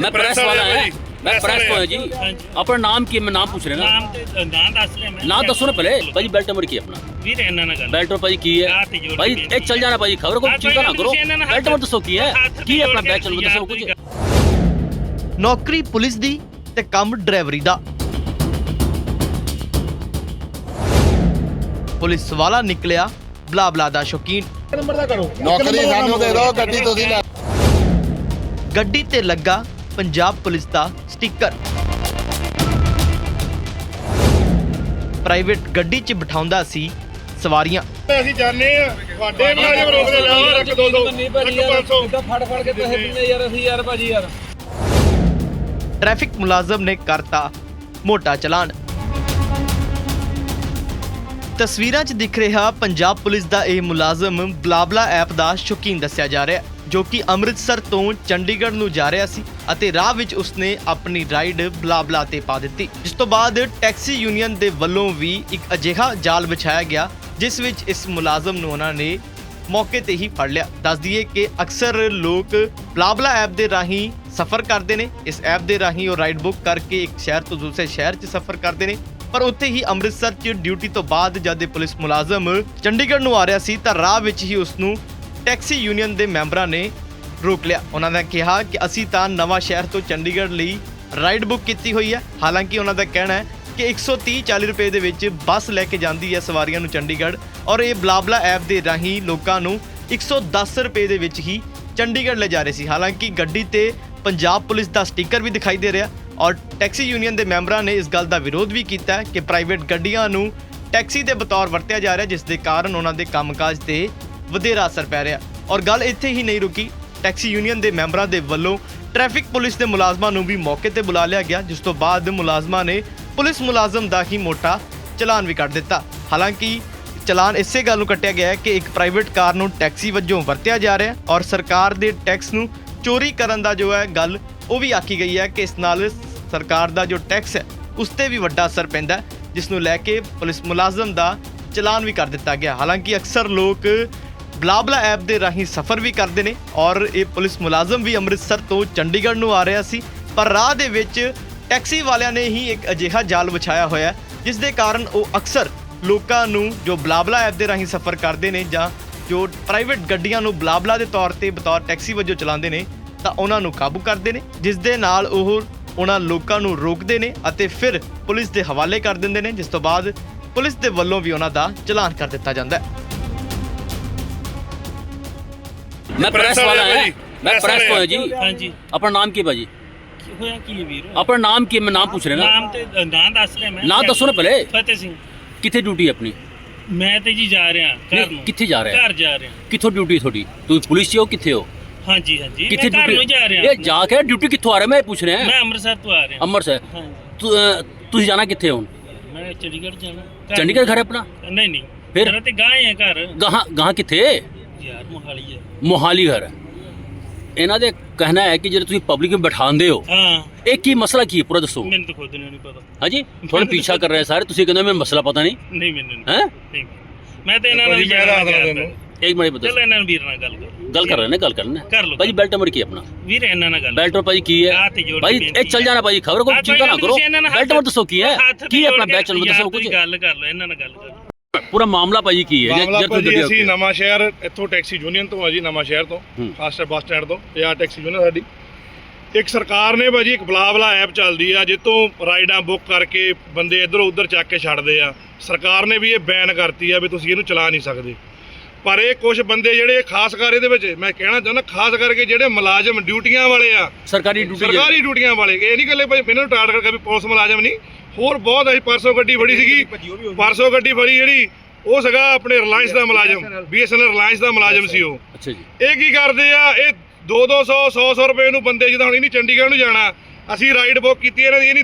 ਮੈਂ ਪ੍ਰੈਸ ਵਾਲਾ ਹਾਂ। ਮੈਂ ਪ੍ਰੈਸ ਤੋਂ ਹਾਂ ਜੀ। ਆਪਣਾ ਨਾਮ ਕੀ ਮੈਂ ਨਾਮ ਪੁੱਛ ਰਿਹਾ ਨਾ। ਨਾਮ ਦੱਸ ਲਿਆ ਮੈਂ। ਨਾਂ ਦੱਸੋ ਨਾ ਪਹਿਲੇ। ਭਾਜੀ ਬੈਲਟ ਨੰਬਰ ਕੀ ਆਪਣਾ? ਵੀਰ ਇਹਨਾਂ ਨਾਲ ਗੱਲ। ਬੈਲਟ ਭਾਜੀ ਕੀ ਹੈ? ਭਾਈ ਇਹ ਚੱਲ ਜਾਣਾ ਭਾਜੀ ਖਬਰ ਕੋਈ ਚਿੰਤਾ ਨਾ ਕਰੋ। ਬੈਲਟ ਨੰਬਰ ਦੱਸੋ ਕੀ ਹੈ? ਕੀ ਆਪਣਾ ਬੈਚ ਨੰਬਰ ਦੱਸੋ ਕੁਝ ਨੌਕਰੀ ਪੁਲਿਸ ਦੀ ਤੇ ਕੰਮ ਡਰਾਈਵਰੀ ਦਾ। ਪੁਲਿਸ ਵਾਲਾ ਨਿਕਲਿਆ ਬਲਾ ਬਲਾ ਦਾ ਸ਼ੌਕੀਨ। ਨੰਬਰ ਦਾ ਕਰੋ। ਨੌਕਰੀ ਸਾਨੂੰ ਦੇ ਦਿਓ ਗੱਡੀ ਤੁਸੀਂ ਲੈ ਗੱਡੀ ਤੇ ਲੱਗਾ ਪੰਜਾਬ ਪੁਲਿਸ ਦਾ ਸਟicker। ਪ੍ਰਾਈਵੇਟ ਗੱਡੀ 'ਚ ਬਿਠਾਉਂਦਾ ਸੀ ਸਵਾਰੀਆਂ। ਅਸੀਂ ਜਾਣੇ ਆ। ਤੁਹਾਡੇ ਮੁਲਾਜ਼ਮ ਰੋਕਦੇ ਜਾ ਰੱਖ ਦੋ ਦੋ। ਰੱਖ 500 ਫੜ ਫੜ ਕੇ ਪੈਸੇ ਦਿੰਦੇ ਯਾਰ ਅਸੀਂ ਯਾਰ ਭਾਜੀ ਯਾਰ। ਟ੍ਰੈਫਿਕ ਮੁਲਾਜ਼ਮ ਨੇ ਕਰਤਾ ਮੋਟਾ ਚਲਾਨ। ਤਸਵੀਰਾਂ 'ਚ ਦਿਖ ਰਿਹਾ ਪੰਜਾਬ ਪੁਲਿਸ ਦਾ ਇਹ ਮੁਲਾਜ਼ਮ ਬਲਾਬਲਾ ਐਪ ਦਾ ਸ਼ੌਕੀਨ ਦੱਸਿਆ ਜਾ ਰਿਹਾ। ਹੈ, ਜੋ ਕਿ ਅੰਮ੍ਰਿਤਸਰ ਤੋਂ ਚੰਡੀਗੜ੍ਹ ਨੂੰ ਜਾ ਰਿਹਾ ਸੀ ਅਤੇ ਰਾਹ ਵਿੱਚ ਉਸਨੇ ਆਪਣੀ ਰਾਈਡ ਬਲਾਬਲਾ ਤੇ ਪਾ ਦਿੱਤੀ। ਜਿਸ ਤੋਂ ਬਾਅਦ ਟੈਕਸੀ ਯੂਨੀਅਨ ਦੇ ਵੱਲੋਂ ਵੀ ਇੱਕ ਅਜਿਹਾ ਜਾਲ ਵਿਛਾਇਆ ਗਿਆ, ਜਿਸ ਵਿੱਚ ਇਸ ਮੁਲਾਜ਼ਮ ਨੂੰ ਉਹਨਾਂ ਨੇ ਮੌਕੇ ਤੇ ਹੀ ਫੜ ਲਿਆ। ਦੱਸ ਦਈਏ ਕਿ ਅਕਸਰ ਲੋਕ ਬਲਾਬਲਾ ਐਪ ਦੇ ਰਾਹੀਂ ਸਫ਼ਰ ਕਰਦੇ ਨੇ। ਇਸ ਐਪ ਦੇ ਰਾਹੀਂ ਉਹ ਰਾਈਡ ਬੁੱਕ ਕਰਕੇ ਇੱਕ ਸ਼ਹਿਰ ਤੋਂ ਦੂਸਰੇ ਸ਼ਹਿਰ 'ਚ ਸਫ਼ਰ ਕਰਦੇ ਨੇ। ਪਰ ਉੱਥੇ ਹੀ ਅੰਮ੍ਰਿਤਸਰ 'ਚ ਡਿਊਟੀ ਤੋਂ ਬਾਅਦ ਜਦ ਇਹ ਪੁਲਿਸ ਮੁਲਾਜ਼ਮ ਚੰਡੀਗੜ੍ਹ ਨੂੰ ਆ ਰਿਹਾ ਸੀ ਤਾਂ ਰਾਹ ਵਿੱਚ ਹੀ ਉਸ ਨੂੰ ਟੈਕਸੀ ਯੂਨੀਅਨ ਦੇ ਮੈਂਬਰਾਂ ਨੇ ਰੋਕ ਲਿਆ। ਉਹਨਾਂ ਨੇ ਕਿਹਾ ਕਿ ਅਸੀਂ ਤਾਂ ਨਵਾਂ ਸ਼ਹਿਰ ਤੋਂ ਚੰਡੀਗੜ੍ਹ ਲਈ ਰਾਈਡ ਬੁੱਕ ਕੀਤੀ ਹੋਈ ਹੈ। ਹਾਲਾਂਕਿ ਉਹਨਾਂ ਦਾ ਕਹਿਣਾ ਹੈ ਕਿ 130 40 ਰੁਪਏ ਦੇ ਵਿੱਚ ਬੱਸ ਲੈ ਕੇ ਜਾਂਦੀ ਹੈ ਸਵਾਰੀਆਂ ਨੂੰ ਚੰਡੀਗੜ੍ਹ ਔਰ ਇਹ ਬਲਾਬਲਾ ਐਪ ਦੇ ਰਾਹੀਂ ਲੋਕਾਂ ਨੂੰ 110 ਰੁਪਏ ਦੇ ਵਿੱਚ ਹੀ ਚੰਡੀਗੜ੍ਹ ਲੈ ਜਾ ਰਹੇ ਸੀ। ਹਾਲਾਂਕਿ ਗੱਡੀ ਤੇ ਪੰਜਾਬ ਪੁਲਿਸ ਦਾ ਸਟicker ਵੀ ਦਿਖਾਈ ਦੇ ਰਿਹਾ ਔਰ ਟੈਕਸੀ ਯੂਨੀਅਨ ਦੇ ਮੈਂਬਰਾਂ ਨੇ ਇਸ ਗੱਲ ਦਾ ਵਿਰੋਧ ਵੀ ਕੀਤਾ ਕਿ ਪ੍ਰਾਈਵੇਟ ਗੱਡੀਆਂ ਨੂੰ ਟੈਕਸੀ ਦੇ ਬਤੌਰ ਵਰਤਿਆ ਜਾ ਰਿਹਾ ਜਿਸ ਦੇ ਕਾਰਨ ਉਹਨਾਂ ਦੇ ਕੰਮਕਾਜ ਤੇ ਵਧੇਰਾ ਅਸਰ ਪੈ ਰਿਹਾ। ਔਰ ਗੱਲ ਇੱਥੇ ਹੀ ਨਹੀਂ ਰੁਕੀ। ਟੈਕਸੀ ਯੂਨੀਅਨ ਦੇ ਮੈਂਬਰਾਂ ਦੇ ਵੱਲੋਂ ਟ੍ਰੈਫਿਕ ਪੁਲਿਸ ਦੇ ਮੁਲਾਜ਼ਮਾਂ ਨੂੰ ਵੀ ਮੌਕੇ ਤੇ ਬੁਲਾ ਲਿਆ ਗਿਆ, ਜਿਸ ਤੋਂ ਬਾਅਦ ਮੁਲਾਜ਼ਮਾਂ ਨੇ ਪੁਲਿਸ ਮੁਲਾਜ਼ਮ ਦਾ ਹੀ ਮੋਟਾ ਚਲਾਨ ਵੀ ਕੱਟ ਦਿੱਤਾ। ਹਾਲਾਂਕਿ ਚਲਾਨ ਇਸੇ ਗੱਲ ਨੂੰ ਕੱਟਿਆ ਗਿਆ ਹੈ ਕਿ ਇੱਕ ਪ੍ਰਾਈਵੇਟ ਕਾਰ ਨੂੰ ਟੈਕਸੀ ਵਜੋਂ ਵਰਤਿਆ ਜਾ ਰਿਹਾ ਹੈ ਔਰ ਸਰਕਾਰ ਦੇ ਟੈਕਸ ਨੂੰ ਚੋਰੀ ਕਰਨ ਦਾ ਜੋ ਹੈ ਗੱਲ, ਉਹ ਵੀ ਆਖੀ ਗਈ ਹੈ ਕਿ ਇਸ ਨਾਲ ਸਰਕਾਰ ਦਾ ਜੋ ਟੈਕਸ ਹੈ, ਉਸ ਤੇ ਵੀ ਵੱਡਾ ਅਸਰ ਪੈਂਦਾ ਜਿਸ ਨੂੰ ਲੈ ਕੇ ਪੁਲਿਸ ਮੁਲਾਜ਼ਮ ਦਾ ਚਲਾਨ ਵੀ ਕਰ ਦਿੱਤਾ ਗਿਆ। ਹਾਲਾਂਕਿ ਅਕਸਰ ਲੋਕ ਬਲਾਬਲਾ ਐਪ ਦੇ ਰਾਹੀਂ ਸਫ਼ਰ ਵੀ ਕਰਦੇ ਨੇ ਔਰ ਇਹ ਪੁਲਿਸ ਮੁਲਾਜ਼ਮ ਵੀ ਅੰਮ੍ਰਿਤਸਰ ਤੋਂ ਚੰਡੀਗੜ੍ਹ ਨੂੰ ਆ ਰਿਹਾ ਸੀ। ਪਰ ਰਾਹ ਦੇ ਵਿੱਚ ਟੈਕਸੀ ਵਾਲਿਆਂ ਨੇ ਹੀ ਇੱਕ ਅਜਿਹਾ ਜਾਲ ਵਿਛਾਇਆ ਹੋਇਆ ਜਿਸ ਦੇ ਕਾਰਨ ਉਹ ਅਕਸਰ ਲੋਕਾਂ ਨੂੰ ਜੋ ਬਲਾਬਲਾ ਐਪ ਦੇ ਰਾਹੀਂ ਸਫ਼ਰ ਕਰਦੇ ਨੇ ਜਾਂ ਜੋ ਪ੍ਰਾਈਵੇਟ ਗੱਡੀਆਂ ਨੂੰ ਬਲਾਬਲਾ ਦੇ ਤੌਰ ਤੇ ਬਤੌਰ ਟੈਕਸੀ ਵਜੋਂ ਚਲਾਉਂਦੇ ਨੇ, ਤਾਂ ਉਹਨਾਂ ਨੂੰ ਕਾਬੂ ਕਰਦੇ ਨੇ, ਜਿਸ ਦੇ ਨਾਲ ਉਹ ਉਹਨਾਂ ਲੋਕਾਂ ਨੂੰ ਰੋਕਦੇ ਨੇ ਅਤੇ ਫਿਰ ਪੁਲਿਸ ਦੇ ਹਵਾਲੇ ਕਰ ਦਿੰਦੇ ਨੇ, ਜਿਸ ਤੋਂ ਬਾਅਦ ਪੁਲਿਸ ਦੇ ਵੱਲੋਂ ਵੀ ਉਹਨਾਂ ਦਾ ਚਲਾਨ ਕਰ ਦਿੱਤਾ ਜਾਂਦਾ ਹੈ। ਮੈਂ ਪ੍ਰੈਸ ਵਾਲਾ ਹਾਂ ਮੈਂ ਪ੍ਰੈਸ ਤੋਂ ਹਾਂ ਜੀ। ਹਾਂਜੀ। ਆਪਣਾ ਨਾਮ ਕੀ ਭਾਜੀ? ਹੋਇਆ ਕੀ ਵੀਰ? ਆਪਣਾ ਨਾਮ ਕੀ ਮੈਂ ਨਾਮ ਪੁੱਛ ਰਿਹਾ ਨਾ। ਨਾਮ ਤੇ ਨਾਂ ਦੱਸ ਰਿਹਾ ਮੈਂ। ਨਾਮ ਦੱਸੋ ਨਾ ਪਹਿਲੇ। ਫਤਿਹ ਸਿੰਘ। ਕਿੱਥੇ ਡਿਊਟੀ ਆਪਣੀ? ਮੈਂ ਤੇ ਜੀ ਜਾ ਰਿਹਾ ਘਰ ਨੂੰ। ਕਿੱਥੇ ਜਾ ਰਿਹਾ? ਘਰ ਜਾ ਰਿਹਾ। ਕਿੱਥੋਂ ਡਿਊਟੀ ਤੁਹਾਡੀ? ਤੁਸੀਂ ਪੁਲਿਸ ਹੋ ਕਿੱਥੇ ਹੋ? ਹਾਂਜੀ ਹਾਂਜੀ। ਕਿੱਥੇ ਘਰ ਨੂੰ ਜਾ ਰਿਹਾ ਇਹ ਜਾ ਕੇ ਡਿਊਟੀ ਕਿੱਥੋਂ ਆ ਰਿਹਾ? ਮੈਂ ਪੁੱਛ ਰਿਹਾ। ਮੈਂ ਅੰਮ੍ਰਿਤਸਰ ਤੋਂ ਆ ਰਿਹਾ। ਅੰਮ੍ਰਿਤਸਰ। ਤੁਸੀਂ ਜਾਣਾ ਕਿੱਥੇ ਹੋ ਮੈਂ ਚੰਡੀਗੜ੍ਹ ਜਾਣਾ। ਚੰਡੀਗੜ੍ਹ ਘਰ ਆਪਣਾ? ਨਹੀਂ ਨਹੀਂ। ਫਿਰ? ਤੇ ਗਾਂ ਹੈ ਘਰ। ਗਾਂ ਗਾਂ ਕਿੱਥੇ? ਯਾਰ ਮੋਹਾਲੀ ਹੈ ਮੋਹਾਲੀ ਘਰ। ਇਹਨਾਂ ਦੇ ਕਹਿਣਾ ਹੈ ਕਿ ਜਿਹੜੇ ਤੁਸੀਂ ਪਬਲਿਕ ਨੂੰ ਬਿਠਾਉਂਦੇ ਹੋ ਹਾਂ। ਇਹ ਕੀ ਮਸਲਾ ਕੀ ਹੈ? ਪੂਰਾ ਦੱਸੋ। ਮੈਨੂੰ ਤਾਂ ਖੁਦ ਨੂੰ ਨਹੀਂ ਪਤਾ। ਹਾਂਜੀ? ਥੋੜਾ ਪਿੱਛਾ ਕਰ ਰਹੇ ਸਾਰੇ। ਤੁਸੀਂ ਕਹਿੰਦੇ ਮੈਨੂੰ ਮਸਲਾ ਪਤਾ ਨਹੀਂ। ਨਹੀਂ ਮੈਨੂੰ ਹੈ? ਮੈਂ ਤੇ ਇਹਨਾਂ ਨਾਲ ਮੈਂ ਦਿੰਦਾ ਗਿਆ ਇੱਕ ਮਿੰਟ ਬਤਾ ਚਲੋ ਇਹਨਾਂ ਨੂੰ ਵੀਰ ਨਾਲ ਗੱਲ ਕਰੋ। ਗੱਲ ਕਰ ਰਹੇ ਨੇ ਗੱਲ ਕਰਨਾ ਕਰ ਲਓ। ਭਾਜੀ ਬੈਲਟ ਨੰਬਰ ਕੀ ਆਪਣਾ? ਵੀਰ ਇਹਨਾਂ ਨਾਲ ਗੱਲ ਬੈਲਟ ਨੰਬਰ ਭਾਜੀ ਕੀ ਹੈ? ਬੇਨਤੀ ਇਹ ਚੱਲ ਜਾਣਾ ਭਾਜੀ ਖਬਰ ਕੋਈ ਚਿੰਤਾ ਨਾ ਕਰੋ। ਨਾਲ ਬੈਲਟ ਨੰਬਰ ਦੱਸੋ ਕੀ ਹੈ? ਕੀ ਆਪਣਾ ਬੈਲਟ ਨੰਬਰ ਦੱਸੋ ਕੁਝ ਗੱਲ ਕਰ ਲਓ ਇਹਨਾਂ ਨਾਲ ਗੱਲ ਕਰੋ ਪੂਰਾ ਮਾਮਲਾ ਭਾਜੀ ਕੀ ਹੈ ਮਾਮਲਾ ਭਾਜੀ ਅਸੀਂ। ਨਵਾਂ ਸ਼ਹਿਰ ਇੱਥੋਂ ਟੈਕਸੀ ਯੂਨੀਅਨ ਤੋਂ ਆ ਜੀ ਨਵਾਂ ਸ਼ਹਿਰ ਤੋਂ ਹੂੰ। ਫਾਸਟਰ ਬੱਸ ਸਟੈਂਡ ਤੋਂ ਇਹ ਆ ਟੈਕਸੀ ਯੂਨੀਅਨ ਸਾਡੀ ਇੱਕ ਸਰਕਾਰ ਨੇ ਭਾਜੀ ਇੱਕ ਬਲਾਬਲਾ ਐਪ ਚੱਲਦੀ ਆ ਜਿੱਤੋਂ ਰਾਈਡਾਂ ਬੁੱਕ ਕਰਕੇ ਬੰਦੇ ਇੱਧਰੋਂ ਉੱਧਰ ਚੱਕ ਕੇ ਛੱਡਦੇ ਆ ਸਰਕਾਰ ਨੇ ਵੀ ਇਹ ਬੈਨ ਕਰਤੀ ਆ ਵੀ ਤੁਸੀਂ ਇਹਨੂੰ ਚਲਾ ਨਹੀਂ ਸਕਦੇ ਪਰ ਇਹ ਕੁਝ ਬੰਦੇ ਜਿਹੜੇ ਖਾਸ ਕਰ ਇਹਦੇ ਵਿੱਚ ਮੈਂ ਕਹਿਣਾ ਚਾਹੁੰਦਾ ਖਾਸ ਕਰਕੇ ਜਿਹੜੇ ਮੁਲਾਜ਼ਮ ਡਿਊਟੀਆਂ ਵਾਲੇ ਆ। ਸਰਕਾਰੀ ਡਿਊਟੀ ਸਰਕਾਰੀ ਡਿਊਟੀਆਂ ਵਾਲੇ ਇਹ ਨਹੀਂ ਗੱਲੇ ਭਾਈ ਮੈਨੂੰ ਟਾਰਗੇਟ ਕਰਕੇ ਵੀ ਪੁਲਿਸ ਮੁਲਾਜ਼ਮ ਨਹੀਂ। ਹੋਰ ਬਹੁਤ ਅਸੀਂ ਪਰਸੋਂ ਗੱਡੀ ਫੜੀ ਸੀਗੀ ਪਰਸੋਂ ਗੱਡੀ ਫੜੀ ਜਿਹੜੀ ਉਹ ਸੀਗਾ ਆਪਣੇ ਰਿਲਾਇੰਸ ਦਾ ਮੁਲਾਜ਼ਮ ਬੀਐਸਐਨਐਲ ਰਿਲਾਇੰਸ ਦਾ ਮੁਲਾਜ਼ਮ ਸੀ ਉਹ। ਅੱਛਾ ਜੀ। ਇਹ ਕੀ ਕਰਦੇ ਆ ਇਹ 2 200 100 100 ਰੁਪਏ ਨੂੰ ਬੰਦੇ ਜਿੱਦਾਂ ਹੁਣ ਇਹਨੀ ਚੰਡੀਗੜ੍ਹ ਨੂੰ ਜਾਣਾ ਅਸੀਂ ਰਾਈਡ ਬੁੱਕ ਕੀਤੀ ਇਹਨਾਂ ਦੀ ਇਹਨੀ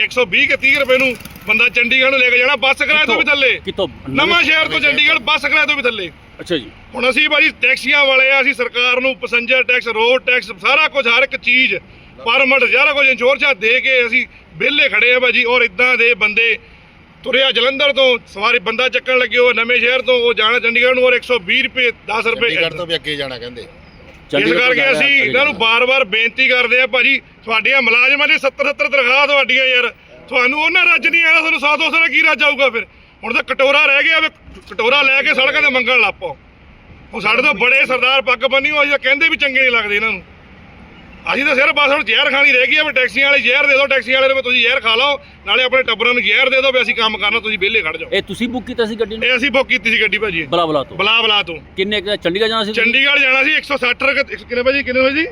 120 ਕਿ 30 ਰੁਪਏ ਨੂੰ ਬੰਦਾ ਚੰਡੀਗੜ੍ਹ ਨੂੰ ਲੈ ਕੇ ਜਾਣਾ ਬੱਸ ਕਿਰਾਏ ਤੋਂ ਵੀ ਥੱਲੇ। ਕਿਤੋਂ ਨਵਾਂ ਸ਼ਹਿਰ ਤੋਂ। ਚੰਡੀਗੜ੍ਹ ਬੱਸ ਕਿਰਾਏ ਤੋਂ ਵੀ ਥੱਲੇ। ਅੱਛਾ ਜੀ। ਹੁਣ ਅਸੀਂ ਭਾਜੀ ਟੈਕਸੀਆਂ ਵਾਲੇ ਆ ਅਸੀਂ ਸਰਕਾਰ ਨੂੰ ਪੈਸੇਂਜਰ ਟੈਕਸ ਰੋਡ ਟੈਕਸ ਸਾਰਾ ਕੁਝ ਹਰ ਇੱਕ ਚੀਜ਼ ਪਰਮਿਟ ਸਾਰਾ ਕੁਝ ਇੰਸ਼ੋਰੈਂਸ ਦੇ ਕੇ ਅਸੀਂ ਵਿਹਲੇ ਖੜੇ ਆ ਭਾਜੀ ਔਰ ਇਦਾਂ ਦੇ ਬੰਦੇ ਤੁਰਿਆ ਜਲੰਧਰ ਤੋਂ ਸਵਾਰੀ ਬੰਦਾ ਚੱਕਣ ਲੱਗੇ ਉਹ ਨਵੇਂ ਸ਼ਹਿਰ ਤੋਂ ਉਹ ਜਾਣਾ ਚੰਡੀਗੜ੍ਹ ਨੂੰ ਔਰ 120 ਰੁਪਏ 10 ਰੁਪਏ ਚੰਡੀਗੜ੍ਹ ਤੋਂ ਵੀ ਅੱਗੇ ਜਾਣਾ ਕਹਿੰਦੇ। ਇਸ ਕਰਕੇ ਅਸੀਂ ਇਹਨਾਂ ਨੂੰ ਬਾਰ-ਬਾਰ ਬੇਨਤੀ ਕਰਦੇ ਆ ਭਾਜੀ ਤੁਹਾਡੀਆਂ ਮੁਲਾਜ਼ਮਾਂ ਦੀ 70 70 ਤਨਖਾਹ ਤੁਹਾਡੀਆਂ ਯਾਰ। ਤੁਹਾਨੂੰ ਉਹਨਾਂ ਰੱਜ ਨਹੀਂ ਆਣਾ ਤੁਹਾਨੂੰ 100 200 ਨਾਲ ਕੀ ਰੱਜ ਆਊਗਾ ਫਿਰ? ਹੁਣ ਤਾਂ ਕਟੋਰਾ ਰਹਿ ਗਿਆ ਵੇ ਕਟੋਰਾ ਲੈ ਕੇ ਸੜਕਾਂ ਤੇ ਮੰਗਣ ਲੱਪੋ ਹੁਣ ਸਾਡੇ ਤੋਂ ਬੜੇ ਸਰਦਾਰ ਪੱਗ ਬੰਨੀ ਹੋਈ ਆ ਕਹਿੰਦੇ ਵੀ ਚੰਗੇ ਨਹੀਂ ਲੱਗਦੇ ਇਹਨਾਂ ਨੂੰ। ਅਸੀਂ ਤਾਂ ਸਿਰਫ ਬਸ ਹੁਣ ਜ਼ਹਿਰ ਖਾਣੀ ਰਹਿ ਗਈ ਆ ਵੀ ਟੈਕਸੀਆਂ ਵਾਲੇ ਜ਼ਹਿਰ ਦੇ ਦਿਓ ਟੈਕਸੀਆਂ ਵਾਲੇ ਨੂੰ ਤੁਸੀਂ ਜ਼ਹਿਰ ਖਾ ਲਓ ਨਾਲੇ ਆਪਣੇ ਟੱਬਰਾਂ ਨੂੰ ਜ਼ਹਿਰ ਦੇ ਦਿਓ ਵੀ ਅਸੀਂ ਕੰਮ ਕਰਨਾ ਤੁਸੀਂ ਵਿਹਲੇ ਖੜ ਜਾਓ। ਇਹ ਤੁਸੀਂ ਬੁੱਕ ਕੀਤਾ ਸੀ ਗੱਡੀ ਨੂੰ? ਇਹ ਅਸੀਂ ਬੁੱਕ ਕੀਤੀ ਸੀ ਗੱਡੀ ਭਾਜੀ। ਬਲਾ ਬਲਾ ਤੋਂ? ਬਲਾ ਬਲਾ ਤੋਂ। ਕਿੰਨੇ ਕੁ- ਚੰਡੀਗੜ੍ਹ ਜਾਣਾ ਸੀ ਤੁਸੀਂ? ਚੰਡੀਗੜ੍ਹ ਜਾਣਾ ਸੀ 160 ਰੁਪਏ ਕਿੰਨੇ ਭਾਜੀ ਕਿੰਨੇ ਹੋਏ ਜੀ?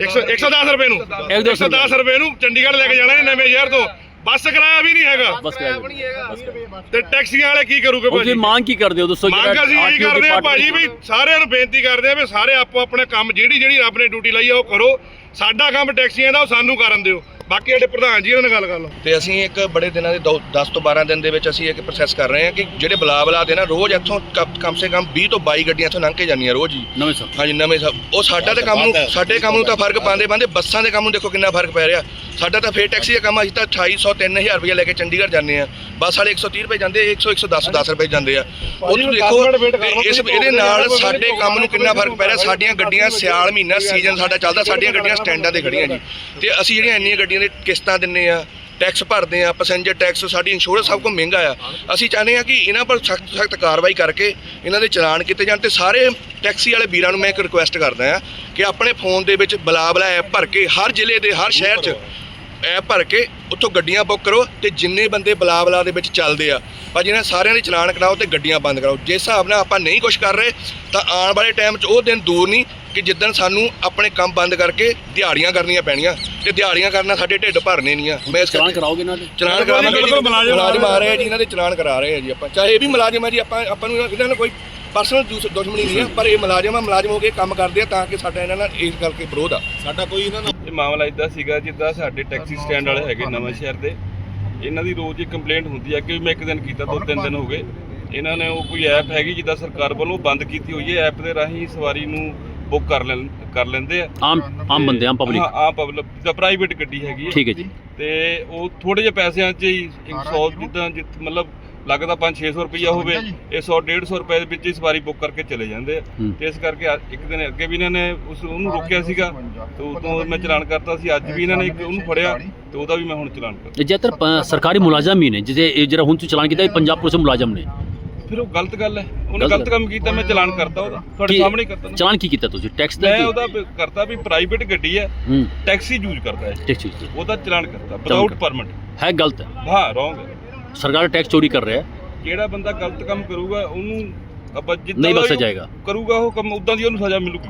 100 110 ਰੁਪਏ ਨੂੰ। ਇੱਕ ਦੋ 110 ਰੁਪਏ। ਨੂੰ ਚੰਡੀਗੜ੍ਹ ਲੈ ਕੇ ਜਾਣਾ ਹੈ ਨਵੇਂ ਸ਼ਹਿਰ ਤੋਂ। ਬੱਸ ਕਿਰਾਇਆ ਵੀ ਨਹੀਂ ਹੈਗਾ। ਬਸ ਕਰਾਇਆ ਬਸ ਕਰਾਇਆ। ਤੇ ਟੈਕਸੀਆਂ ਵਾਲੇ ਕੀ ਕਰੂਗੇ ਭਾਜੀ? ਤੁਸੀਂ ਮੰਗ ਕੀ ਕਰਦੇ ਹੋ? ਦੱਸੋ ਮੰਗ ਅਸੀਂ ਇਹੀ RTO ਕਰਦੇ ਆ ਭਾਜੀ ਵੀ ਸਾਰਿਆਂ ਨੂੰ ਬੇਨਤੀ ਕਰਦੇ ਆ ਵੀ ਸਾਰੇ ਆਪੋ ਆਪਣੇ ਕੰਮ ਜਿਹੜੀ ਜਿਹੜੀ ਰੱਬ ਨੇ ਡਿਊਟੀ ਲਈ ਆ ਉਹ ਕਰੋ। ਸਾਡਾ ਕੰਮ ਟੈਕਸੀਆਂ ਦਾ ਉਹ ਸਾਨੂੰ ਕਰਨ ਦਿਓ। ਬਾਕੀ ਸਾਡੇ ਪ੍ਰਧਾਨ ਜੀ ਉਹਨਾਂ ਨਾਲ ਗੱਲ ਕਰ ਲਓ। ਤੇ ਅਸੀਂ ਇੱਕ ਬੜੇ ਦਿਨਾਂ ਦੇ 10 ਤੋਂ 12 ਦਿਨ ਦੇ ਵਿੱਚ ਅਸੀਂ ਇੱਕ ਪ੍ਰੋਸੈਸ ਕਰ ਰਹੇ ਹਾਂ ਕਿ ਜਿਹੜੇ ਬਲਾਬਲਾ ਦੇ ਨਾ ਰੋਜ਼ ਇੱਥੋਂ ਕਮ ਸੇ ਕਮ 20 ਤੋਂ 22 ਗੱਡੀਆਂ ਇੱਥੋਂ ਲੰਘ ਕੇ ਜਾਂਦੀਆਂ ਰੋਜ਼ ਹੀ ਨਵੇਂ ਸਰ ਹਾਂਜੀ ਨਵੇਂ ਸਭ। ਉਹ ਸਾਡਾ ਤੇ ਕੰਮ ਨੂੰ ਸਾਡੇ ਕੰਮ ਨੂੰ ਤਾਂ ਫ਼ਰਕ ਪਾਉਂਦੇ ਪਾਉਂਦੇ ਬੱਸਾਂ ਦੇ ਕੰਮ ਨੂੰ ਦੇਖੋ ਕਿੰਨਾ ਫ਼ਰਕ ਪੈ ਰਿਹਾ। ਸਾਡਾ ਤਾਂ ਫੇਰ ਟੈਕਸੀ ਦਾ ਕੰਮ ਅਸੀਂ ਤਾਂ 2800 3000 ਰੁਪਏ ਲੈ ਕੇ ਚੰਡੀਗੜ੍ਹ ਜਾਂਦੇ ਆ। ਬੱਸ ਵਾਲੇ 130 ਰੁਪਏ ਜਾਂਦੇ 100 110 10 ਰੁਪਏ ਜਾਂਦੇ ਆ। ਉਹ ਤੁਸੀਂ ਦੇਖੋ ਇਸ ਇਹਦੇ ਨਾਲ ਸਾਡੇ ਕੰਮ ਨੂੰ ਕਿੰਨਾ ਫ਼ਰਕ ਪੈ ਰਿਹਾ? ਸਾਡੀਆਂ ਗੱਡੀਆਂ ਸਿਆਲ ਮਹੀਨਾ ਸੀਜ਼ਨ ਸਾਡਾ ਚੱਲਦਾ ਸਾਡੀਆਂ ਗੱਡੀਆਂ ਸਟੈਂਡਾਂ ਤੇ ਖੜੀਆਂ ਜੀ। ਤੇ ਅਸੀਂ ਜਿਹੜੀਆਂ ਇੰਨੀਆਂ ਗੱਡੀਆਂ ਦੇ ਕਿਸ਼ਤਾਂ ਦਿੰਨੇ ਆ ਟੈਕਸ ਭਰਦੇ ਆ ਪੈਸੇਂਜਰ ਟੈਕਸ ਸਾਡੀ ਇੰਸ਼ੋਰੈਂਸ ਸਭ ਤੋਂ ਮਹਿੰਗਾ ਆ। ਅਸੀਂ ਚਾਹੁੰਦੇ ਆ ਕਿ ਇਹਨਾਂ ਪਰ ਸਖਤ ਸਖਤ ਕਾਰਵਾਈ ਕਰਕੇ ਇਹਨਾਂ ਦੇ ਚਲਾਨ ਕੀਤੇ ਜਾਣ ਤੇ ਸਾਰੇ ਟੈਕਸੀ ਵਾਲੇ ਵੀਰਾਂ ਨੂੰ ਮੈਂ ਇੱਕ ਰਿਕੁਐਸਟ ਕਰਦਾ ਆ ਕਿ ਆਪਣੇ ਫੋਨ ਦੇ ਵਿੱਚ ਬਲਾਬਲਾ ਐਪ ਭਰ ਕੇ ਹਰ ਜ਼ਿਲ੍ਹੇ ਦੇ ਹਰ ਸ਼ਹਿਰ 'ਚ ਐਪ ਭਰ ਕੇ ਉੱਥੋਂ ਗੱਡੀਆਂ ਬੁੱਕ ਕਰੋ ਤੇ ਜਿੰਨੇ ਬੰਦੇ ਬਲਾਬਲਾ ਦੇ ਵਿੱਚ ਚੱਲਦੇ ਆ ਭਾਜੀ ਇਹਨਾਂ ਸਾਰਿਆਂ ਦੇ ਚਲਾਨ ਕਰਾਓ ਤੇ ਗੱਡੀਆਂ ਬੰਦ ਕਰਾਓ। ਜਿਸ ਹਿਸਾਬ ਨਾਲ ਆਪਾਂ ਨਹੀਂ ਕੁਝ ਕਰ ਰਹੇ ਤਾਂ ਆਉਣ ਵਾਲੇ ਟਾਈਮ 'ਚ ਉਹ ਦਿਨ ਦੂਰ ਨਹੀਂ ਕਿ ਜਿੱਦਣ ਸਾਨੂੰ ਆਪਣੇ ਕੰਮ ਬੰਦ ਕਰਕੇ ਦਿਹਾੜੀਆਂ ਕਰਨੀਆਂ ਪੈਣੀਆਂ ਤੇ ਦਿਹਾੜੀਆਂ ਕਰਨਾ ਸਾਡੇ ਢਿੱਡ ਭਰਨੇ ਨਹੀਂ ਆ। ਮੈਂ ਇਸ ਚਲਾਨ ਕਰਕੇ ਕਰਾਓਗੇ ਨਾ ਤੇ ਚਲਾਨ ਕਰਾਵਾਂਗੇ ਜੀ ਮੁਲਾਜ਼ਮ ਆ ਰਹੇ ਆ ਜੀ ਇਹਨਾਂ ਦੇ ਚਲਾਨ ਕਰਾ ਰਹੇ ਆ ਜੀ ਆਪਾਂ। ਚਾਹੇ ਇਹ ਵੀ ਮੁਲਾਜ਼ਮ ਆ ਜੀ ਆਪਾਂ ਆਪਾਂ ਨੂੰ ਇਹਨਾਂ ਨਾਲ ਕੋਈ ਪਰਸਨਲ ਦੁਸ਼ਮਣੀ ਨਹੀਂ ਆ ਪਰ ਇਹ ਮੁਲਾਜ਼ਮ ਆ ਮੁਲਾਜ਼ਮ ਹੋ ਕੇ ਕੰਮ ਕਰਦੇ ਆ ਤਾਂ ਕਿ ਸਾਡਾ ਇਹਨਾਂ ਨਾਲ ਇਸ ਕਰਕੇ ਵਿਰੋਧ ਆ। ਇਹ ਮਾਮਲਾ ਇਦਾਂ ਸੀਗਾ ਜਿੱਦਾਂ ਸਾਡੇ ਟੈਕਸੀ ਸਟੈਂਡ ਵਾਲੇ ਹੈਗੇ ਨਵਾਂ ਸ਼ਹਿਰ ਦੇ। ਇਹਨਾਂ ਦੀ ਰੋਜ਼ ਹੀ ਕੰਪਲੇਂਟ ਹੁੰਦੀ ਹੈ ਕਿ ਮੈਂ ਇੱਕ ਦਿਨ ਕੀਤਾ ਦੋ ਤਿੰਨ ਦਿਨ ਹੋ ਗਏ। ਇਹਨਾਂ ਨੇ ਉਹ ਕੋਈ ਐਪ ਹੈਗੀ ਜਿੱਦਾਂ ਸਰਕਾਰ ਵੱਲੋਂ ਬੰਦ ਕੀਤੀ ਹੋਈ ਹੈ ਐਪ ਦੇ ਰਾਹੀਂ ਸਵਾਰੀ ਨੂੰ ਬੁੱਕ ਕਰ ਲੈਣ ਕਰ ਲੈਂਦੇ ਆ। ਆਮ ਆਮ ਬੰਦੇ ਆਮ ਪਬਲਿਕ ਆਮ ਪਬਲਿਕ ਜਿੱਦਾਂ ਪ੍ਰਾਈਵੇਟ ਗੱਡੀ ਹੈਗੀ ਹੈ ਠੀਕ ਹੈ ਜੀ। ਤੇ ਉਹ ਥੋੜੇ ਜਿਹੇ ਪੈਸਿਆਂ 'ਚ ਹੀ 100 ਜਿੱਦਾਂ ਮਤਲਬ ਲੱਗਦਾ 5-600 ਰੁਪਈਆ ਹੋਵੇ ਇਹ 100-150 ਰੁਪਏ ਦੇ ਵਿੱਚ ਹੀ ਸਵਾਰੀ ਬੁੱਕ ਕਰਕੇ ਚਲੇ ਜਾਂਦੇ ਆ। ਤੇ ਇਸ ਕਰਕੇ ਅੱਜ- ਇੱਕ ਦਿਨ ਅੱਗੇ ਵੀ ਇਹਨਾਂ ਨੇ ਉਸ ਉਹਨੂੰ ਰੋਕਿਆ ਸੀਗਾ ਤੇ ਉਦੋਂ ਮੈਂ ਚਲਾਨ ਕਰਤਾ ਸੀ ਅੱਜ ਵੀ ਇਹਨਾਂ ਨੇ ਇੱਕ ਉਹਨੂੰ ਫੜਿਆ ਤੇ ਉਹਦਾ ਵੀ ਮੈਂ ਹੁਣ ਚਲਾਨ ਕਰਤਾ। ਜੇਤਰ ਪ- ਸਰਕਾਰੀ ਮੁਲਾਜ਼ਮ ਹੀ ਨੇ ਜਿਹਦੇ ਇਹ ਜਿਹੜਾ ਹੁਣ ਤੁਸੀਂ ਚਲਾਨ ਕੀਤਾ ਇਹ ਪੰਜਾਬ ਪੁਲਿਸ ਦੇ ਮੁਲਾਜ਼ਮ ਨੇ। ਫਿਰ ਉਹ ਗਲਤ ਗੱਲ ਹੈ। ਉਹਨੇ ਗਲਤ ਗਲਤ ਕੰਮ ਕੀਤਾ ਮੈਂ ਚਲਾਨ ਕਰਤਾ ਉਹਦਾ। ਤੁਹਾਡੇ ਕੀ- ਸਾਹਮਣੇ ਹੀ ਕਰਤਾ ਨਾ। ਚਲਾਨ ਕੀ ਕੀਤਾ ਤੁਸੀਂ? ਟੈਕਸ ਦਾ ਮੈਂ ਕੀ? ਉਹਦਾ ਕਰਤਾ ਵੀ ਪ੍ਰਾਈਵੇਟ ਗੱਡੀ ਹੈ ਹੂੰ। ਟੈਕਸੀ ਯੂਜ਼ ਕਰਦਾ ਹੈ। ਠੀਕ ਠੀਕ ਠੀਕ। ਉਹਦਾ ਚਲਾਨ ਕਰਤਾ ਵਿਦਆਊਟ ਕਰਤਾ। ਪਰਮਿਟ ਹੈ ਗਲਤ। ਹੈ ਹਾਂ ਰੋਂਗ ਹੈ। ਸਰਕਾਰ ਟੈਕਸ ਚੋਰੀ ਕਰ ਰਿਹਾ ਹੈ ਜਿਹੜਾ ਬੰਦਾ ਗਲਤ ਕੰਮ ਕਰੂਗਾ ਉਹਨੂੰ ਆਪਾਂ ਜਿੱਦਾਂ ਨਹੀਂ ਦਾ ਬਖਸ਼ਿਆ ਉਹ ਜਾਏਗਾ। ਕਰੂਗਾ ਉਹ ਕੰਮ ਉਦਾਂ ਦੀ ਉਹਨੂੰ ਸਜ਼ਾ ਮਿਲੂਗੀ